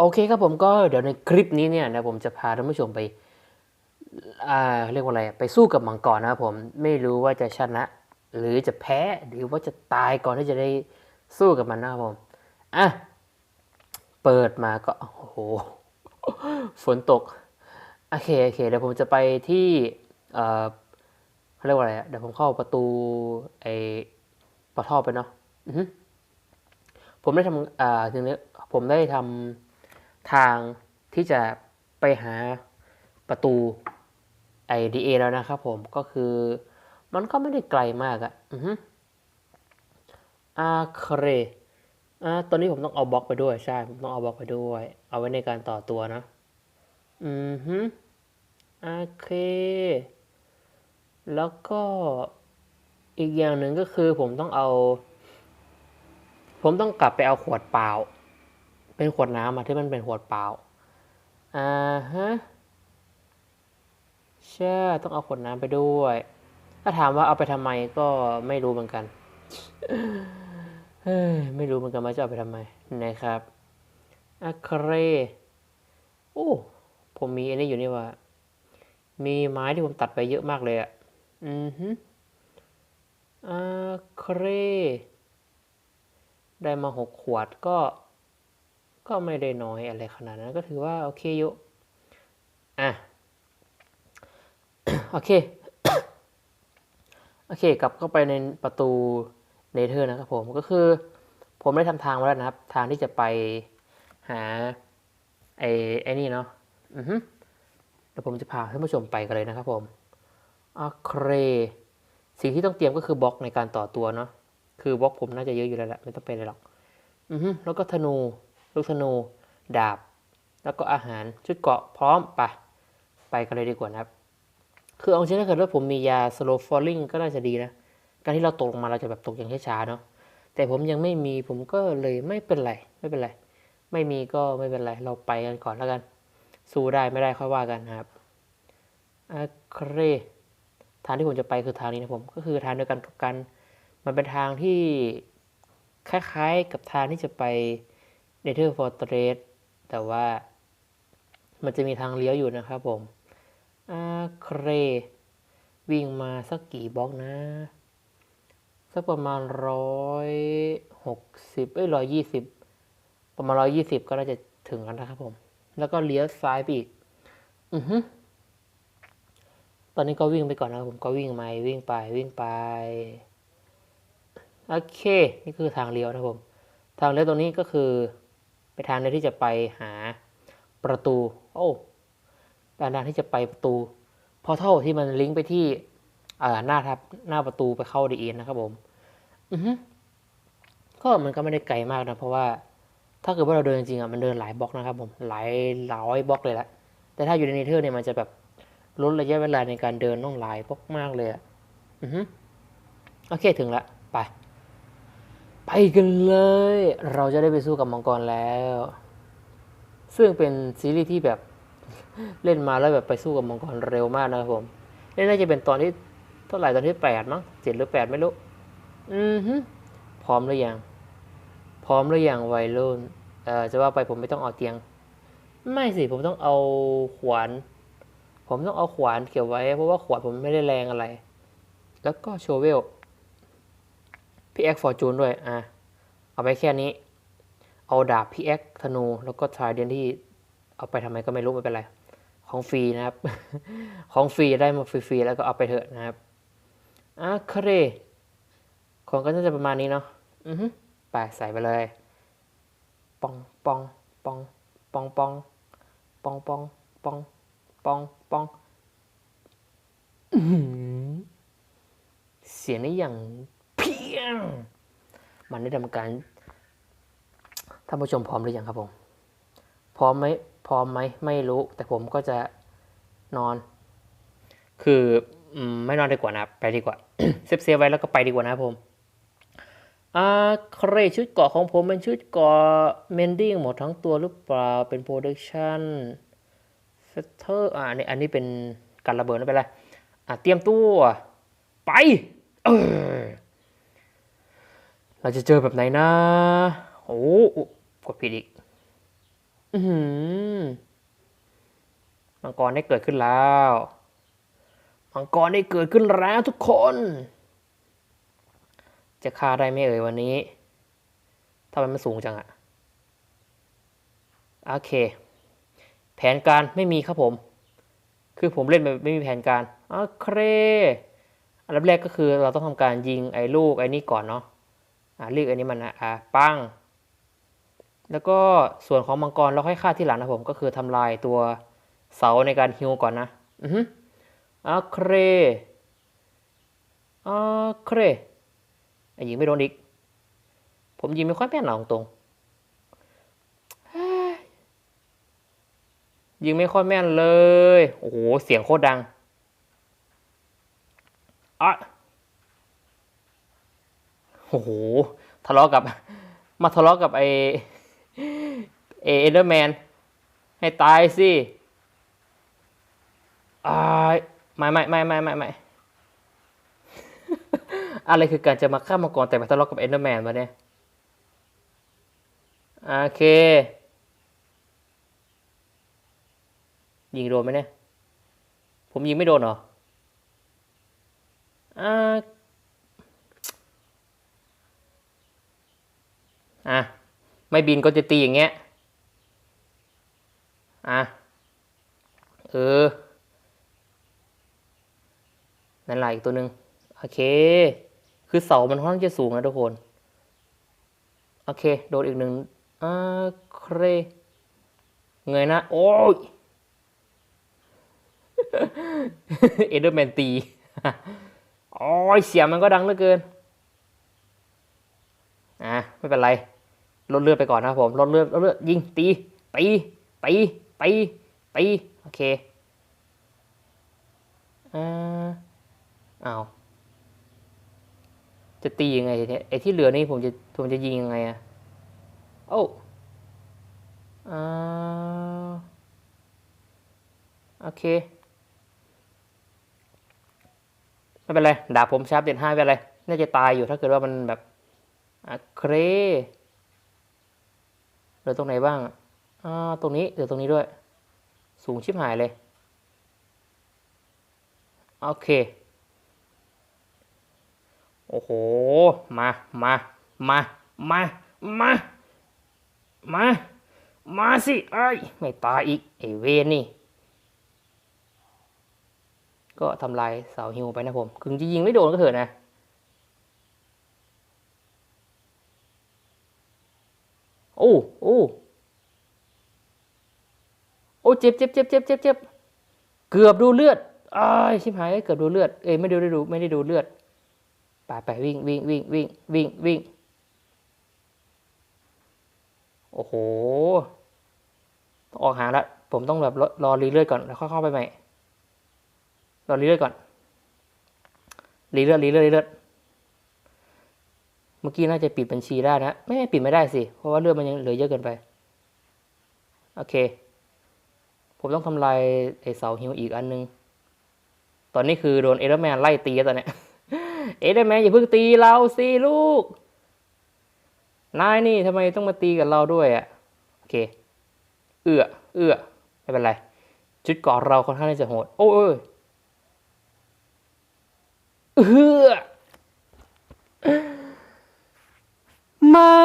โอเคครับผมก็เดี๋ยวในคลิปนี้เนี่ยนะผมจะพาท่านผู้ชมไปอ่าเรียกว่าอะไรไปสู้กับมังกรนะครับผมไม่รู้ว่าจะชนะ หรือจะแพ้หรือว่าจะตายก่อนที่จะได้สู้กับมันนะครับผมอะเปิดมาก็โอ้โหฝนตกโอเคโอเคเดี๋ยวผมจะไปที่เอ่อเขาเรียกว่าอะไรเดี๋ยวผมเข้าประตูไอ้ปะท่อไปเนาะผมได้ทำอ่าทีนี้ผมได้ทำ ทางที่จะไปหาประตูไอดีเอแล้วนะครับผมก็คือมันก็ไม่ได้ไกลมากอะอือฮึอาเครอ่าตอนนี้ผมต้องเอาบล็อกไปด้วยใช่ผมต้องเอาบล็อกไปด้วย เอาไว้ในการต่อตัวนะ อือฮึโอเค แล้วก็อีกอย่างหนึ่งก็คือผมต้องเอา ผมต้องกลับไปเอาขวดเปล่า เป็นขวดน้ำอะที่มันเป็นขวดเปล่า อ่าฮะ ใช่ ต้องเอาขวดน้ำไปด้วย ถ้าถามว่าเอาไปทำไมก็ไม่รู้เหมือนกัน เฮ้ย ไม่รู้เหมือนกันว่าจะเอาไปทำไม นะครับอะเครโอ้ ผมมีอันนี้อยู่นี่ว่า มีไม้ที่ผมตัดไปเยอะมากเลยอะอือฮึอะเครได้มาหกขวดก็ ก็ไม่ได้น้อยอะไรขนาดนั้นก็ถือว่าโอเคอยู่อะโอเคโอเค กลับเข้าไปในประตูเนเธอร์นะครับผมก็คือ ผมได้ทำทางมาแล้วนะครับ ทางที่จะไปหาไอ้ไอ้นี่เนาะอือฮึเดี๋ยวผมจะพาท่านผู้ชมไปกันเลยนะครับผมโอเคสิ่งที่ต้องเตรียมก็คือบล็อกในการต่อตัวเนาะคือบล็อกผมน่าจะเยอะอยู่แล้วแหละไม่ต้องเป็นอะไรหรอกอือฮึแล้วก็ธนู ลูกธนู ดาบ แล้วก็อาหารชุดเกาะพร้อมไปไปกันเลยดีกว่านะครับ คือเอาจริงถ้าเกิดว่าผมมียา slow falling ก็น่าจะดีนะ การที่เราตกลงมาเราจะแบบตกอย่างช้าๆเนาะแต่ผมยังไม่มีผมก็เลยไม่เป็นไรไม่เป็นไร ไม่มีก็ไม่เป็นไร เราไปกันก่อนแล้วกัน สู้ได้ไม่ได้ค่อยว่ากันนะครับโอเคทางที่ผมจะไปคือทางนี้นะผม ก็คือทางเดียวกันกับกัน มันเป็นทางที่คล้ายๆกับทางที่จะไป Nether Fortress แต่ว่ามันจะมีทางเลี้ยวอยู่นะครับผมอาเครวิ่งมาสักกี่บล็อกนะ สักประมาณร้อยหกสิบเอ้ยร้อยยี่สิบประมาณร้อยยี่สิบก็น่าจะถึงกันนะครับผม แล้วก็เลี้ยวซ้ายไปอีก อือฮึตอนนี้ก็วิ่งไปก่อนนะครับผมก็วิ่งไปวิ่งไปวิ่งไป โอเค นี่คือทางเลี้ยวนะครับผม ทางเลี้ยวตรงนี้ก็คือ ไปทางเดียที่จะไปหาประตู โอ้เป็นทางที่จะไปประตูพอเท่าที่มันลิงก์ไปที่หน้าทับหน้าประตูไปเข้าดีเอ็นนะครับผม อือฮึก็มันก็ไม่ได้ไกลมากนะ เพราะว่าถ้าเกิดว่าเราเดินจริงๆอะมันเดินหลายบล็อกนะครับผมหลายร้อยบล็อกเลยละแต่ถ้าอยู่ในเนเธอร์เนี่ยมันจะแบบลดระยะเวลาในการเดินต้องหลายบล็อกมากเลยอะอือฮึโอเคถึงละไป ไปกันเลย เราจะได้ไปสู้กับมังกรแล้ว ซึ่งเป็นซีรีส์ที่แบบเล่นมาแล้วแบบไปสู้กับมังกรเร็วมากนะครับผมนี่น่าจะเป็นตอนที่เท่าไหร่ตอนที่แปดมั้งเจ็ดหรือแปดไม่รู้ อือฮึพร้อมหรือยัง พร้อมหรือยังวัยรุ่น เอ่อจะว่าไปผมไม่ต้องเอาเตียง ไม่สิผมต้องเอาขวาน ผมต้องเอาขวานเก็บไว้ เพราะว่าขวานผมไม่ได้แรงอะไร แล้วก็โชเวล พี่แอ็กฟอร์จูนด้วย อะ เอาไปแค่นี้ เอาดาบพี่แอ็กธนู แล้วก็ทรายเดนที่เอาไปทำไมก็ไม่รู้ไม่เป็นไร ของฟรีนะครับ ของฟรีได้มาฟรีๆแล้วก็เอาไปเถอะนะครับ อะเครของก็น่าจะประมาณนี้เนาะ อือฮึไปใส่ไปเลย ปองปองปองปองปองปองปองปองปองปองเสียงนี้อย่าง มันได้ทำการท่านผู้ชมพร้อมหรือยังครับผม พร้อมไหมพร้อมไหมไม่รู้ แต่ผมก็จะนอน คือไม่นอนดีกว่านะ ไปดีกว่าเซฟเซฟไว้แล้วก็ไปดีกว่านะครับผมอ่าเครชุดเกาะของผมเป็นชุดเกาะเมนดิ้งหมดทั้งตัวหรือเปล่า เป็นโปรดักชันเซตเตอร์อ่าอันนี้อันนี้เป็นการระเบิดไม่เป็นไรอะเตรียมตัว ไป เออ เราจะเจอแบบไหนนะ โอ้กดผิดอีก อือหือมังกรได้เกิดขึ้นแล้วมังกรได้เกิดขึ้นแล้วทุกคน จะฆ่าได้ไหมเอ่ยวันนี้ทำไมมันสูงจังอะโอเค แผนการไม่มีครับผม คือผมเล่นไม่มีแผนการโอเคอันดับแรกก็คือเราต้องทำการยิงไอ้ลูกไอ้นี่ก่อนเนาะ เรียกอันนี้มันนะอ่าปัง แล้วก็ส่วนของมังกรเราค่อยฆ่าที่หลังนะผมก็คือทำลายตัวเสาในการฮิวก่อนนะ อือฮึโอเคโอาเคไอ้ยิงไม่โดนอีก ผมยิงไม่ค่อยแม่นหรอกตรงยยิงไม่ค่อยแม่นเลย โอ้โห เสียงโคตรดังอะ โอ้โหทะเลาะกับ มาทะเลาะกับไอเอเดอร์แมนให้ตายสิอ่าไม่ไม่ไม่ไม่ไม่ไม่อะไรคือการจะมาฆ่ามังกรแต่มาทะเลาะกับเอเดอร์แมนวะเนี่ยโอเค ยิงโดนไหมเนี่ย ผมยิงไม่โดนเหรออ่ อะไม่บินก็จะตีอย่างเงี้ยอะเออนั่นแหละอีกตัวหนึ่งโอเค คือเสามันค่อนข้างจะสูงนะทุกคน โอเค โดนอีกหนึ่งอ่าเครเงยนะโอ้ยเอเดอร์แมนตีโอ้ยเสียงมันก็ดังเหลือเกิน อะ ไม่เป็นไร ลดเลือดไปก่อนนะครับผมลดเลือดลดเลือดยิงตีตีตีตีตีโอเคอ่าอ้าวจะตียังไงเนี่ยไอ้ที่เหลือนี่ผมจะผมจะยิงยังไงอะโอ้อ่าโอเคไม่เป็นไรดาบผมชาร์ปเด็ดห้าไม่เป็นไรน่าจะตายอยู่ถ้าเกิดว่ามันแบบอะเคร เหลือตรงไหนบ้างอ่าตรงนี้เหลือตรงนี้ด้วย สูงชิบหายเลย โอเค โอ้โห มา มา มา มา มา มา มาสิไอ้ไม่ตายอีกไอเวนนี่ ก็ทำลายเสาฮิวไปนะผมถึงจะยิงไม่โดนก็เถอะนะ โอ้โอ้โอ้เจ็บเจ็บเจ็บเจ็บเจ็บเจ็บเกือบดูเลือดอ้ายชิบหายเกือบดูเลือดเอ้ยไม่ได้ดูไม่ได้ดูเลือดไปไปวิ่งวิ่งวิ่งวิ่งวิ่งวิ่งโอ้โหต้องออกหางแล้วผมต้องแบบรอรอรีเลือดก่อนแล้วค่อยเข้าไปใหม่รอรีเลือดก่อนรีเลือดรีเลือดรีเลือด เมื่อกี้น่าจะปิดบัญชีได้นะ ไม่ปิดไม่ได้สิ เพราะว่าเลือดมันยังเหลือเยอะเกินไป โอเค ผมต้องทำลายไอเสาฮิวอีกอันนึง ตอนนี้คือโดนเอเดอร์แมนไล่ตีตอนเนี้ยเอเดอร์แมนอย่าเพิ่งตีเราสิลูก นายนี่ทำไมต้องมาตีกับเราด้วยอะ โอเค เอื้อ เอื้อ ไม่เป็นไร ชุดเกราะเราค่อนข้างจะโหด โอ้ยเอื้อ ไม่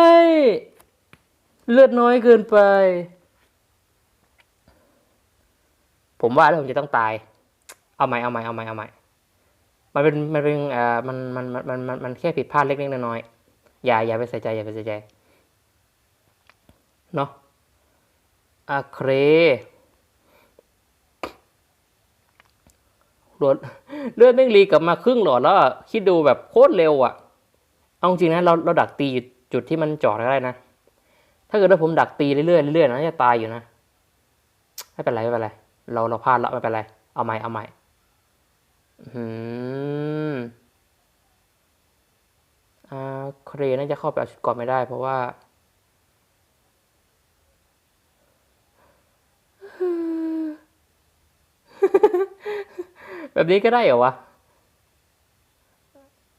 เลือดน้อยเกินไป ผมว่าแล้วผมจะต้องตาย เอาใหม่เอาใหม่เอาใหม่เอาใหม่มันเป็นมันเป็นเอ่อมันมันมันมันมันมันแค่ผิดพลาดเล็กๆน้อยๆอย่าอย่าไปใส่ใจอย่าไปใส่ใจเนาะอะเครเลือดเลือดแม่งรีกลับมาครึ่งหลอดแล้วคิดดูแบบโคตรเร็วอะเอาจริงนะเราเราดักตีอยู่ จุดที่มันจอดก็ได้นะ ถ้าเกิดว่าผมดักตีเรื่อยๆเรื่อยๆนะจะตายอยู่นะ ไม่เป็นไรไม่เป็นไร เราเราพลาดล้วไม่เป็นไร เอาใหม่เอาใหม่อืมอ่าเครน่าจะเข้าไปเอาชุดก่อนไม่ได้ เพราะว่าแบบนี้ก็ได้เหรอวะ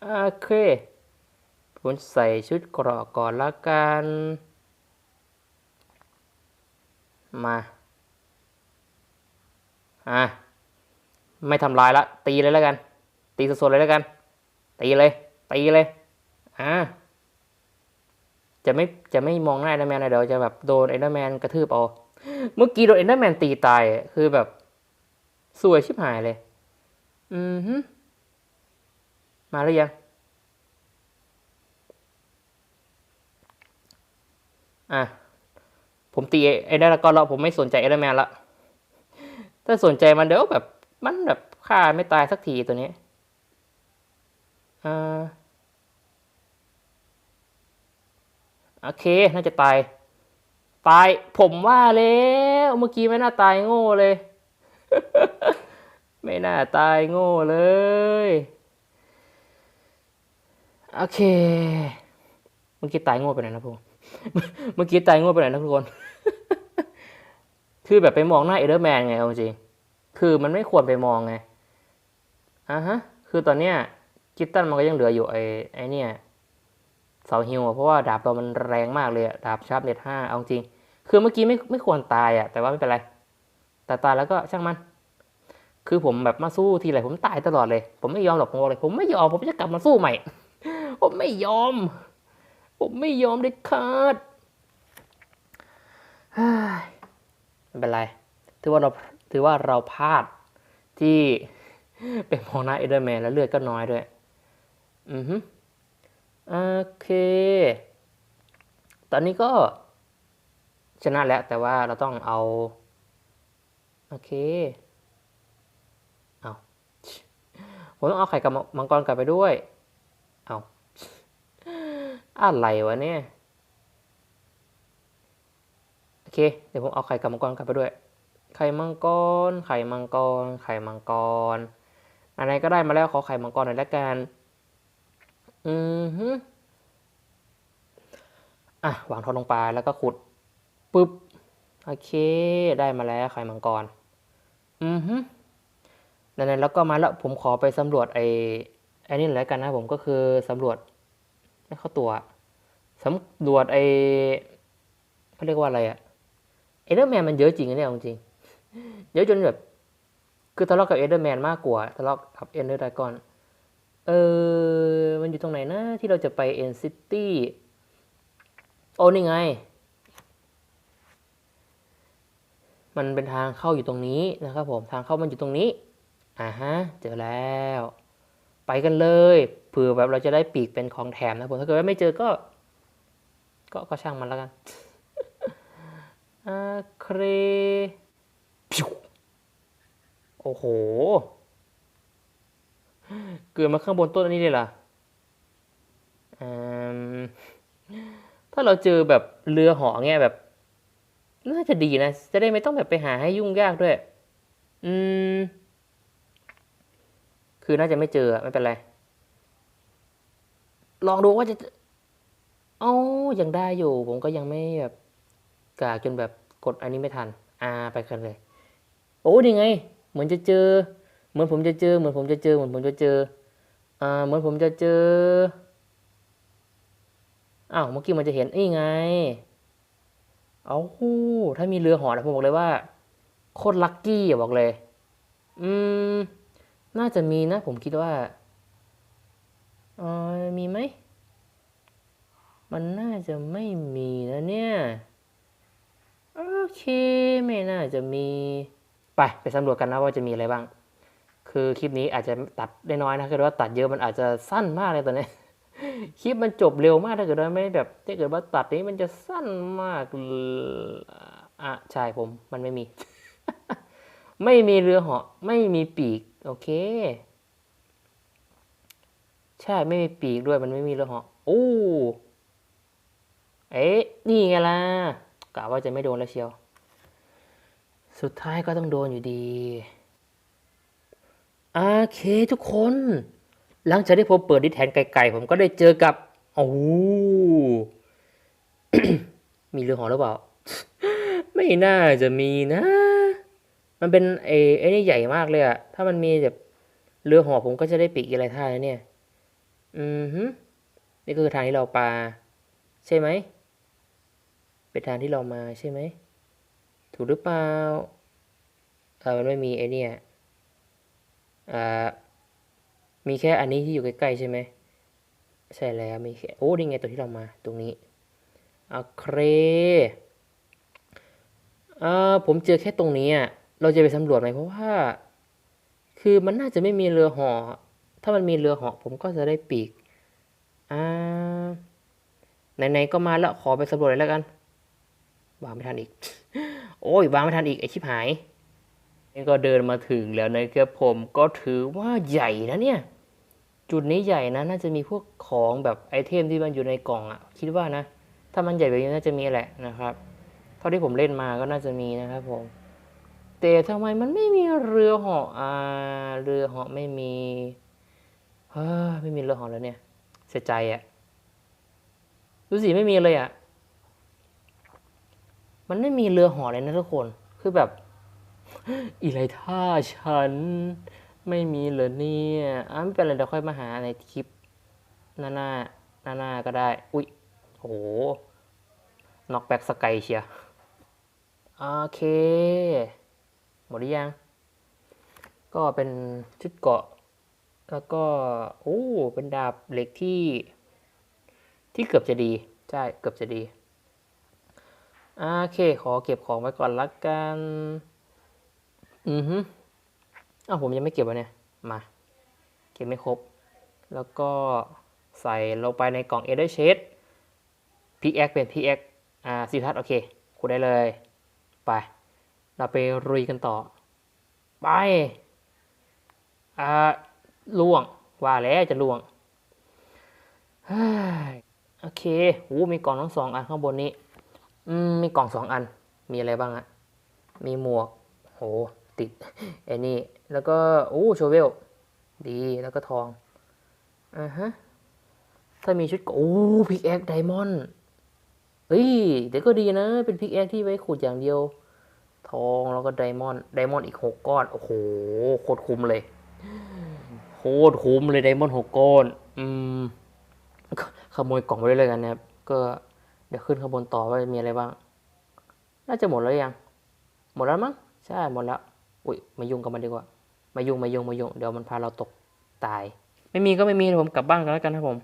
โอเค ผมใส่ชุดเกราะก่อนละกัน มา อะ ไม่ทำลายละ ตีเลยแล้วกัน ตีสดๆเลยแล้วกัน ตีเลย ตีเลย อะ จะไม่ จะไม่มองหน้าเอ็นเดอร์แมนนะเดี๋ยวจะแบบโดนเอ็นเดอร์แมนกระทืบเอา เมื่อกี้โดนเอ็นเดอร์แมนตีตาย คือแบบ สวยชิบหายเลย อือฮึมาหรือยัง อะ ผมตีไอ้ได้แล้วก็แล้วผมไม่สนใจเอเดอร์แมนละ ถ้าสนใจมันเดี๋ยวแบบมันแบบฆ่าไม่ตายสักทีตัวนี้อ่าโอเค น่าจะตาย ตาย ผมว่าแล้ว เมื่อกี้ไม่น่าตายโง่เลย ไม่น่าตายโง่เลย โอเค เมื่อกี้ตายโง่ไปไหนนะพวก เมื่อกี้ตายโง่ไปไหนนะทุกคน คือแบบไปมองหน้าเอเดอร์แมนไงเอาจริง คือมันไม่ควรไปมองไงอะฮะ คือตอนเนี้ยกิตตันมันก็ยังเหลืออยู่ไอ้ไอ้เนี่ยเสาฮิวเพราะว่าดาบเรามันแรงมากเลยอะดาบชาร์ปเน็ตห้าเอาจริง คือเมื่อกี้ไม่ไม่ควรตายอะแต่ว่าไม่เป็นไร แต่ตายแล้วก็ช่างมัน คือผมแบบมาสู้ทีไรผมตายตลอดเลย ผมไม่ยอมหรอกผมบอกเลย ผมไม่ยอมผมจะกลับมาสู้ใหม่ ผมไม่ยอม ผมไม่ยอมเด็ดขาดเฮ้ยไม่เป็นไร ถือว่าเราถือว่าเราพลาดที่เป็นมองหน้าเอเดอร์แมนแล้วเลือดก็น้อยด้วย อือฮึโอเค ตอนนี้ก็ชนะแล้วแต่ว่าเราต้องเอา โอเค เอาผมต้องเอาไข่กับมังกรกลับไปด้วย อะไรวะเนี่ย โอเค เดี๋ยวผมเอาไข่กับมังกรกลับไปด้วย ไข่มังกร ไข่มังกร ไข่มังกร อะไรก็ได้มาแล้วขอไข่มังกรหน่อยละกัน อือฮึอะวางทองลงไปแล้วก็ขุดปึ๊บ โอเค ได้มาแล้วไข่มังกร อือฮึนั้นๆแล้วก็มาแล้วผมขอไปสำรวจไอ้ไอ้นี่หน่อยแล้วกันนะผมก็คือสำรวจ ไม่เข้าตัวสำรวจไอ้เขาเรียกว่าอะไรอะเอเดอร์แมนมันเยอะจริงนะเนี่ยเอาจริง เยอะจนแบบ คือทะเลาะกับเอเดอร์แมนมากกว่าทะเลาะกับเอเดอร์ดากอนเออ มันอยู่ตรงไหนนะ ที่เราจะไปเอ็นซิตี้โอ้นี่ไง มันเป็นทางเข้าอยู่ตรงนี้นะครับผม ทางเข้ามันอยู่ตรงนี้ อ่าฮะ เจอแล้ว ไปกันเลย เผื่อแบบเราจะได้ปีกเป็นของแถมนะผมถ้าเกิดว่าไม่เจอก็ก็ก็ช่างมันแล้วกันเครพิวโอ้โห เกิดมาข้างบนต้นอันนี้เลยล่ะถ้าเราเจอแบบเรือหอเงี้ยแบบน่าจะดีนะ จะได้ไม่ต้องแบบไปหาให้ยุ่งยากด้วย อืม คือน่าจะไม่เจอไม่เป็นไร ลองดูว่าจะเอ้ายังได้อยู่ ผมก็ยังไม่แบบกากจนแบบกดอันนี้ไม่ทันอ่าไปกันเลย โอ้ดีไง เหมือนจะเจอ เหมือนผมจะเจอ เหมือนผมจะเจอ เหมือนผมจะเจอ อ่า เหมือนผมจะเจอ อ้าว เมื่อกี้มันจะเห็นนี่ไง เอาหูถ้ามีเรือหอนะผมบอกเลยว่า โคตรลัคกี้อะบอกเลย อืม น่าจะมีนะ ผมคิดว่า เออมีไหม มันน่าจะไม่มีนะเนี่ย โอเค ไม่น่าจะมี ไป ไปสำรวจกันนะว่าจะมีอะไรบ้าง คือคลิปนี้อาจจะตัดได้น้อยนะถ้าเกิดว่าตัดเยอะมันอาจจะสั้นมากเลยตอนนี้ คลิปมันจบเร็วมากถ้าเกิดว่าไม่แบบถ้าเกิดว่าตัดนี้มันจะสั้นมากอะใช่ผม มันไม่มี ไม่มีเรือเหาะ ไม่มีปีก โอเค ใช่ไม่มีปีกด้วยมันไม่มีเรือเหาะโอ้เอ๊ะนี่ไงล่ะกะว่าจะไม่โดนแล้วเชียว สุดท้ายก็ต้องโดนอยู่ดีโอเคทุกคน หลังจากที่ผมเปิดดิแทนไกลๆผมก็ได้เจอกับโอ้มีเรือหอหรือเปล่า ไม่น่าจะมีนะ มันเป็นไอ้ไอ้นี่ใหญ่มากเลยอะถ้ามันมีแบบเรือหอผมก็จะได้ปีกอะไรท่าเนี่ย อือฮึนี่คือทางที่เราปาใช่ไหม เป็นทางที่เรามาใช่ไหม ถูกหรือเปล่าเออมันไม่มีไอเนี่ยอ่ามีแค่อันนี้ที่อยู่ใกล้ๆใช่ไหมใช่แล้วมีแค่โอ้นี่ไงตัวที่เรามาตรงนี้โอเคอ่าผมเจอแค่ตรงนี้อะเราจะไปสำรวจไหมเพราะว่า คือมันน่าจะไม่มีเรือหาะ ถ้ามันมีเรือเหาะผมก็จะได้ปีก อ่า ไหนๆก็มาแล้วขอไปสำรวจเลยแล้วกัน วางไม่ทันอีก โอ้ยวางไม่ทันอีกไอชิบหายนี่ก็เดินมาถึงแล้วนะครับผมก็ถือว่าใหญ่นะเนี่ย จุดนี้ใหญ่นะ น่าจะมีพวกของแบบไอเทมที่มันอยู่ในกล่องอะคิดว่านะ ถ้ามันใหญ่แบบนี้น่าจะมีแหละนะครับ เท่าที่ผมเล่นมาก็น่าจะมีนะครับผมแต่ทำไมมันไม่มีเรือเหาะอ่าเรือเหาะไม่มี ไม่มีเรือหาะแล้วเนี่ย เสียใจอะดูสิไม่มีเลยอะมันไม่มีเรือหาะเลยนะทุกคน คือแบบ อีไรท่าฉัน ไม่มีเหรอเนี่ยอะไม่เป็นไรเดี๋ยวค่อยมาหาในคลิป หน้าหน้าหน้าหน้าก็ได้ อุ๊ยโหน็อกแบ็กสกายเชียโอเค หมดหรือยัง ก็เป็นชุดเกาะ แล้วก็โอ้เป็นดาบเหล็กที่ ที่เกือบจะดี ใช่ เกือบจะดี โอเค ขอเก็บของไว้ก่อนละกัน อือฮึอ้าวผมยังไม่เก็บวะเนี่ย มา เก็บไม่ครบ แล้วก็ใส่ลงไปในกล่อง Ender Shade พิกแอคเป็นพิกแอคอ่าสิทัศโอเคขุดได้เลย ไป เราไปรุยกันต่อ ไป อ่า ล่วง ว่าแล้วจะล่วงโอเคโอ้มีกล่องทั้งสองอันข้างบนนี้ อืม มีกล่องสองอัน มีอะไรบ้างอะมีหมวก โห ติดไอ้นี่ แล้วก็โอ้โชเวล ดี แล้วก็ทอง อ่าฮะ ถ้ามีชุดโอ้พิกแอคไดมอนด์เอ้ย เดี๋ยวก็ดีนะ เป็นพิกแอคที่ไว้ขุดอย่างเดียว ทองแล้วก็ไดมอนด์ ไดมอนด์อีกหกก้อน โอ้โห โคตรคุ้มเลย คตรคุ้มเลยไดมอนด์หกก้อนอืมขโมยกล่องไปเลยกันนะครับ ก็เดี๋ยวขึ้นข้างบนต่อว่ามีอะไรบ้าง น่าจะหมดแล้วยัง หมดแล้วมั้ง ใช่ หมดแล้ว อุ้ยมายุ่งกับมันดีกว่า มายุ่งมายุ่งมายุ่ง เดี๋ยวมันพาเราตกตาย ไม่มีก็ไม่มีเดี๋ยวผมกลับบ้านกันแล้วกันครับผม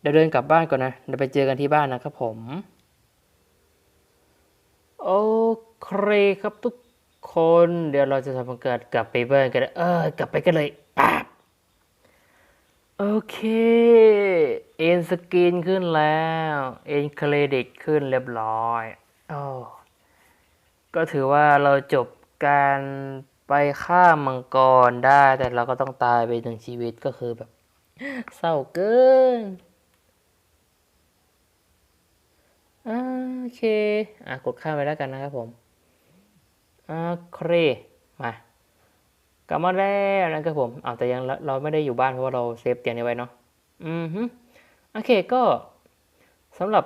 เดี๋ยวเดินกลับบ้านก่อนนะ เดี๋ยวไปเจอกันที่บ้านนะครับผม โอเคครับทุก คนเดี๋ยวเราจะทำการกลับไปบ้านกันเออกลับไปกันเลยป๊าบโอเคเอ็นสกรีนขึ้นแล้วเอ็นเครดิตขึ้นเรียบร้อยโอ้ก็ถือว่าเราจบการไปฆ่ามังกรได้แต่เราก็ต้องตายไปหนึ่งชีวิตก็คือแบบ เศร้าเกินโอเค อะกดข้ามไปแล้วกันนะครับผม โอเคมากลับมาแล้วนะครับผมอ้าวแต่ยังเราไม่ได้อยู่บ้านเพราะว่าเราเซฟเตียงนี้ไว้เนาะอือฮึโอเคก็สำหรับ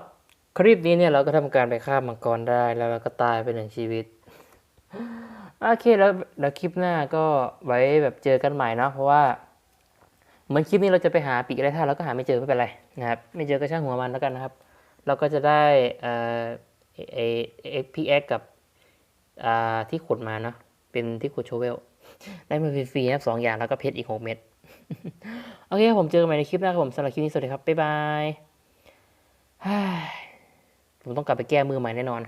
คลิปนี้เนี่ยเราก็ทำการไปฆ่ามังกรได้แล้วเราก็ตายไปหนึ่งชีวิตโอเคแล้วเดี๋ยวคลิปหน้าก็ไว้แบบเจอกันใหม่เนาะเพราะว่าเหมือนคลิปนี้เราจะไปหาปีกอะไรท่าเราก็หาไม่เจอไม่เป็นไรนะครับไม่เจอก็ช่างหัวมันแล้วกันนะครับ เราก็จะได้เอ่อเอ็กพีเอ็กกับ ที่ขุดมาเนาะเป็นที่ขุดโชเวล ได้มาฟรีๆนะครับสองอย่างแล้วก็เพชรอีกหกเม็ด โอเคผมเจอกันใหม่ในคลิปหน้าครับผมสำหรับคลิปนี้สวัสดีครับ บ๊ายบาย ผมต้องกลับไปแก้มือใหม่แน่นอน